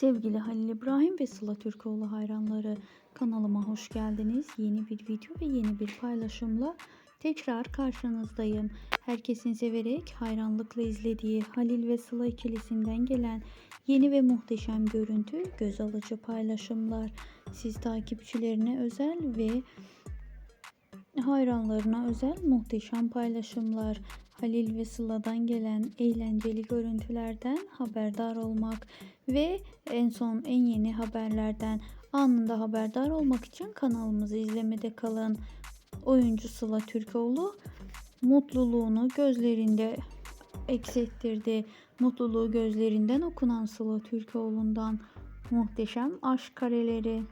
Sevgili Halil İbrahim ve Sıla Türkoğlu hayranları kanalıma hoş geldiniz. Yeni bir video ve yeni bir paylaşımla tekrar karşınızdayım. Herkesin severek hayranlıkla izlediği Halil ve Sıla ikilisinden gelen yeni ve muhteşem görüntü göz alıcı paylaşımlar. Siz takipçilerine özel ve hayranlarına özel muhteşem paylaşımlar. Halil ve Sıla'dan gelen eğlenceli görüntülerden haberdar olmak ve en son en yeni haberlerden anında haberdar olmak için kanalımızı izlemede kalın. Oyuncu Sıla Türkoğlu mutluluğunu gözlerinde eksettirdi. Mutluluğu gözlerinden okunan Sıla Türkoğlu'ndan muhteşem aşk kareleri.